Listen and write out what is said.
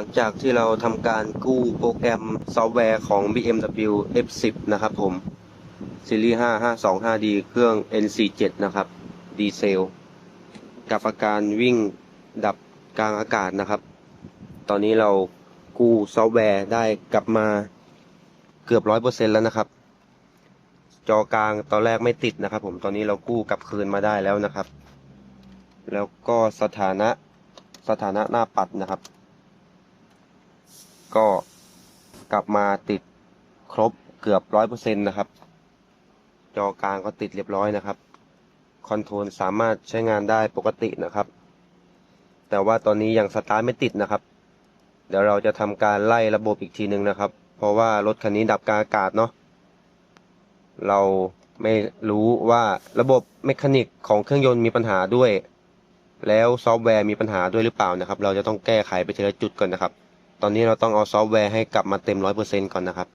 ลังจากที่เราทำการกู้โปรแกรมซอฟต์แวร์ของ BMW F10 นะครับผม ซีรีส์ 5525D เครื่อง N47 นะครับ ดีเซล กับอาการวิ่งดับกลางอากาศนะครับ ตอนนี้เรากู้ซอฟต์แวร์ได้กลับมาเกือบร้อยเปอร์เซ็นแล้วนะครับ จอกลางตอนแรกไม่ติดนะครับผม ตอนนี้เรากู้กลับคืนมาได้แล้วนะครับ แล้วก็สถานะสถานะหน้าปัดนะครับ ก็กลับมาติดครบเกือบร้อยเปอร์เซ็นต์นะครับ จอกลางก็ติดเรียบร้อยนะครับ คอนโทรลสามารถใช้งานได้ปกตินะครับ แต่ว่าตอนนี้ยังสตาร์ทไม่ติดนะครับ เดี๋ยวเราจะทำการไล่ระบบอีกทีหนึ่งนะครับ เพราะว่ารถคันนี้ดับกลางอากาศเนาะ เราไม่รู้ว่าระบบเมคานิกของเครื่องยนต์มีปัญหาด้วย แล้วซอฟต์แวร์มีปัญหาด้วยหรือเปล่านะครับ เราจะต้องแก้ไขไปทีละจุดก่อนนะครับ ตอนนี้เราต้องเอาซอฟต์แวร์ให้กลับมาเต็มร้อยเปอร์เซ็นก่อนนะครับ